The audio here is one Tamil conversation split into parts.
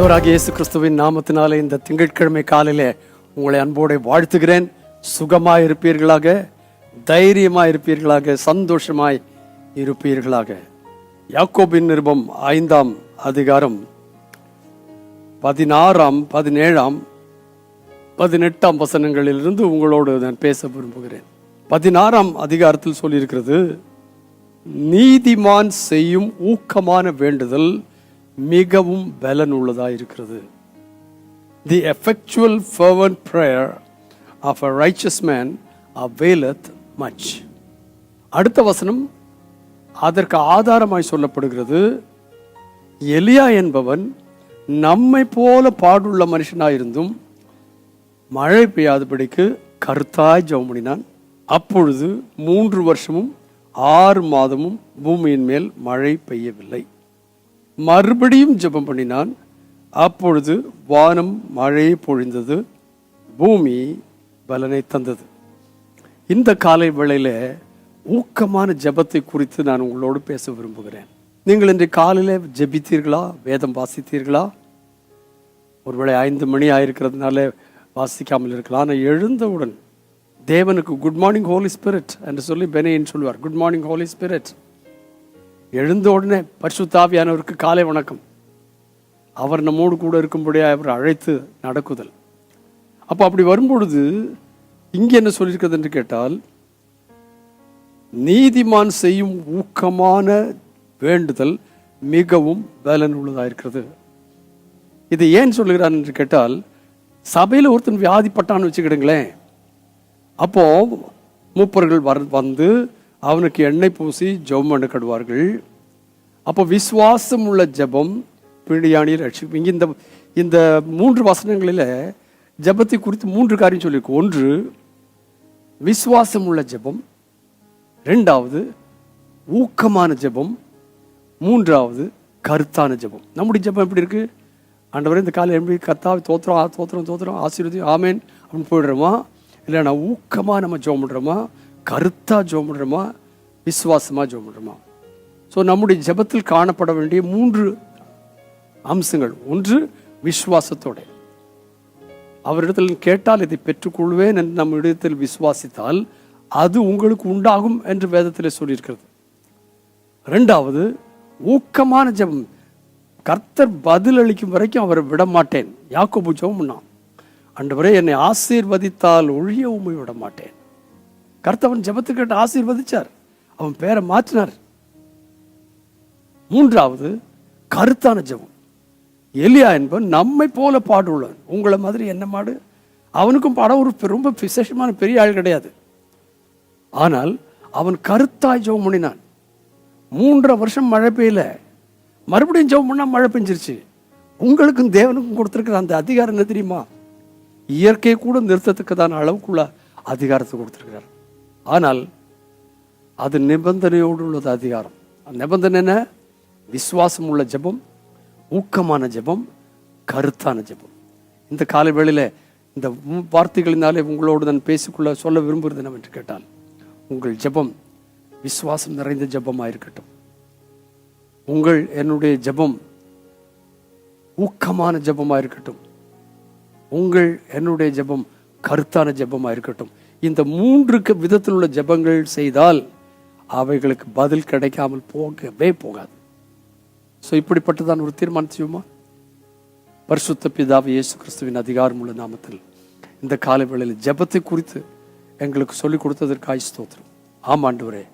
ஆண்டவராக இயேசு கிறிஸ்துவின் நாமத்தினாலே இந்த திங்கட்கிழமை காலையிலே உங்களை அன்போடு வாழ்த்துகிறேன். சுகமாக இருப்பீர்களாக தைரியமாக இருப்பீர்களாக சந்தோஷமாய் இருப்பீர்களாக. யாக்கோபின் நிருபம் ஐந்தாம் அதிகாரம் பதினாறாம் பதினேழாம் பதினெட்டாம் வசனங்களிலிருந்து உங்களோடு நான் பேச விரும்புகிறேன். பதினாறாம் அதிகாரத்தில் சொல்லியிருக்கிறது நீதிமான் செய்யும் ஊக்கமான வேண்டுதல் மிகவும் பலனுள்ளதாக இருக்கிறது. The effectual fervent prayer of a righteous a availeth much அடுத்த வசனம் அதற்கு ஆதாரமாய் சொல்லப்படுகிறது எலியா என்பவன் நம்மை போல பாடுள்ள மனுஷனாயிருந்தும் மழை பெய்யாதபடிக்கு கருத்தாய் ஜவுமணினான் அப்பொழுது மூன்று வருஷமும் ஆறு மாதமும் பூமியின் மேல் மழை பெய்யவில்லை. மறுபடியும் ஜெபம் பண்ணினான். அப்பொழுது வானம் மழையை பொழிந்தது பூமி பலனை தந்தது. இந்த காலை வேளையில் ஊக்கமான ஜெபத்தை குறித்து நான் உங்களோடு பேச விரும்புகிறேன். நீங்கள் இன்று காலையில் ஜெபித்தீர்களா? வேதம் வாசித்தீர்களா? ஒருவேளை ஐந்து மணி ஆயிருக்கிறதுனால வாசிக்காமல் இருக்கலாம். ஆனால் எழுந்தவுடன் தேவனுக்கு குட் மார்னிங் ஹோலி ஸ்பிரிட் என்று சொல்லி பெனையின் சொல்லுவார் குட் மார்னிங் ஹோலி ஸ்பிரிட் எழுந்த உடனே பரிசுத்தாவியானவருக்கு காலை வணக்கம். அவர் நம்மோடு கூட இருக்கும்படியாக அவர் அழைத்து நடக்குதல். அப்போ அப்படி வரும்பொழுது இங்கே என்ன சொல்லியிருக்கிறது என்று கேட்டால் நீதிமான் செய்யும் ஊக்கமான வேண்டுதல் மிகவும் பலன் உள்ளதாக இருக்கிறது இதை ஏன் சொல்லுகிறான் என்று கேட்டால் சபையில் ஒருத்தன் வியாதிப்பட்டான்னு வச்சுக்கிடுங்களேன். அப்போ மூப்பர்கள் வர் வந்து அவனுக்கு எண்ணெய் பூசி ஜெபம் பண்ண கடுவார்கள் அப்போ விசுவாசம் உள்ள ஜெபம் பிடியாணியில் ரட்சிக்கும். இங்கே இந்த இந்த மூன்று வசனங்களில் ஜெபத்தை குறித்து மூன்று காரியம் சொல்லியிருக்கு. ஒன்று விஸ்வாசம் உள்ள ஜெபம். ரெண்டாவது ஊக்கமான ஜெபம். மூன்றாவது கருத்தான ஜெபம். நம்முடைய ஜெபம் எப்படி இருக்குது ஆண்டவரே இந்த காலை எப்படி கத்தா தோத்திரம் ஆ தோத்திரம் தோத்திரம் ஆசீர்வதி ஆமேன் அப்படின்னு போயிடுறோமா? இல்லை நான் ஊக்கமாக நம்ம ஜெபம் பண்ணுறோமா கருத்தாக ஜெபம் பண்ணுறோமா விசுவாசமாக ஜெபம் பண்ணுறோமா ஸோ நம்முடைய ஜெபத்தில் காணப்பட வேண்டிய மூன்று அம்சங்கள். ஒன்று விசுவாசத்தோட. அவரிடத்தில் கேட்டால் இதை பெற்றுக்கொள்வேன் என்று நம்ம இடத்தில் விசுவாசித்தால் அது உங்களுக்கு உண்டாகும் என்று வேதத்தில் சொல்லியிருக்கிறது. ரெண்டாவது ஊக்கமான ஜெபம். கர்த்தர் பதில் அளிக்கும் வரைக்கும் அவரை விட மாட்டேன் யாக்கோபு ஜபம் பண்ணான். அண்டவரே என்னை ஆசீர்வதித்தால் ஒழிய உண்மை விட மாட்டேன் கர்த்தவன் ஜபத்துக்கிட்ட கேட்டு ஆசீர்வதிச்சார். அவன் பேரை மாற்றினார். மூன்றாவது கருத்தான ஜெபம். எலியா என்பவன் நம்மை போல பாடுள்ளவன். உங்களை மாதிரி என்ன மாடு? அவனுக்கும் பாடம் ஒரு ரொம்ப விசேஷமான பெரிய ஆள் கிடையாது. ஆனால் அவன் கருத்தாய் ஜெபம் பண்ணினான். மூன்றரை வருஷம் மழை பெய்யல. மறுபடியும் ஜெபம் பண்ணா மழை பெஞ்சிருச்சு. உங்களுக்கும் தேவனுக்கும் கொடுத்துருக்கிற அந்த அதிகாரம் என்ன தெரியுமா? இயற்கை கூட நிறுத்தத்துக்குதான அளவுக்குள்ள அதிகாரத்தை கொடுத்துருக்கிறார். ஆனால் அது நிபந்தனையோடு உள்ளது அதிகாரம் நிபந்தனை என்ன? விசுவாசம் உள்ள ஜெபம் ஊக்கமான ஜெபம் கருத்தான ஜெபம். இந்த காலை வேளையில் இந்த வார்த்தைகளினாலே உங்களோடு நான் பேசிக்கொள்ள சொல்ல விரும்புகிறது என்னவென்று கேட்டால் உங்கள் ஜெபம் விசுவாசம் நிறைந்த ஜெபமாக இருக்கட்டும் உங்கள் என்னுடைய ஜெபம் ஊக்கமான ஜெபமாக இருக்கட்டும் உங்கள் என்னுடைய ஜெபம் கருத்தான ஜெபமாக இருக்கட்டும் இந்த மூன்று விதத்தில் உள்ள ஜெபங்கள் செய்தால் அவைகளுக்கு பதில் கிடைக்காமல் போகவே போகாது. ஸோ இப்படிப்பட்டதான் ஒரு தீர்மானம் செய்வோமா பரிசுத்த பிதாவை இயேசு கிறிஸ்துவின் அதிகாரமுள்ள நாமத்தில் இந்த காலை வேளையில் ஜெபத்தை குறித்து எங்களுக்கு சொல்லிக் கொடுத்ததற்கு ஸ்தோத்திரம். ஆம் ஆண்டவரே.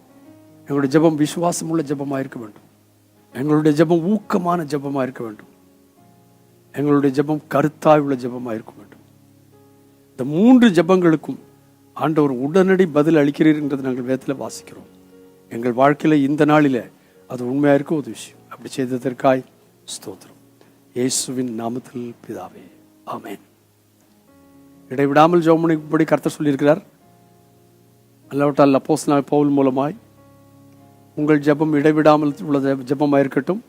எங்களுடைய ஜெபம் விசுவாசம் உள்ள ஜெபமாக இருக்க வேண்டும். எங்களுடைய ஜெபம் ஊக்கமான ஜெபமாக இருக்க வேண்டும். எங்களுடைய ஜெபம் கருத்தாய் உள்ள ஜெபமாக இருக்க வேண்டும். இந்த மூன்று ஜெபங்களுக்கும் ஆண்டவர் உடனடி பதில் அளிக்கிறீர்ன்றது நாங்கள் வேதத்தில் வாசிக்கிறோம். எங்கள் வாழ்க்கையில் இந்த நாளில் அது உண்மையாக இருக்க ஒரு விஷயம். அப்படி செய்ததற்காய் ஸ்தோத்திரம். இயேசுவின் நாமத்தில் பிதாவே ஆமேன். இடைவிடாமல் ஜெபமணிப்படி கர்த்தர் சொல்லியிருக்கிறார். அல்லாவிட்டால் அப்போஸ் பவுல் மூலமாய் உங்கள் ஜெபம் இடைவிடாமல் உள்ள ஜபமாக இருக்கட்டும்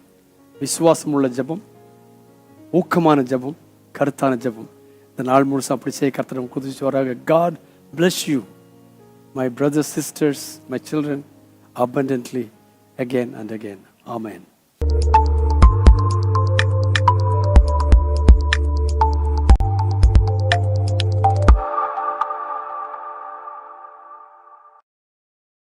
விசுவாசம் உள்ள ஜெபம் ஊக்கமான ஜெபம் கருத்தான ஜெபம். இந்த நாள் முழுசும் அப்படி செய்ய கர்த்தரம் குதிச்சு வராங்க God bless you, my brothers, sisters, my children, abundantly again and again. Amen.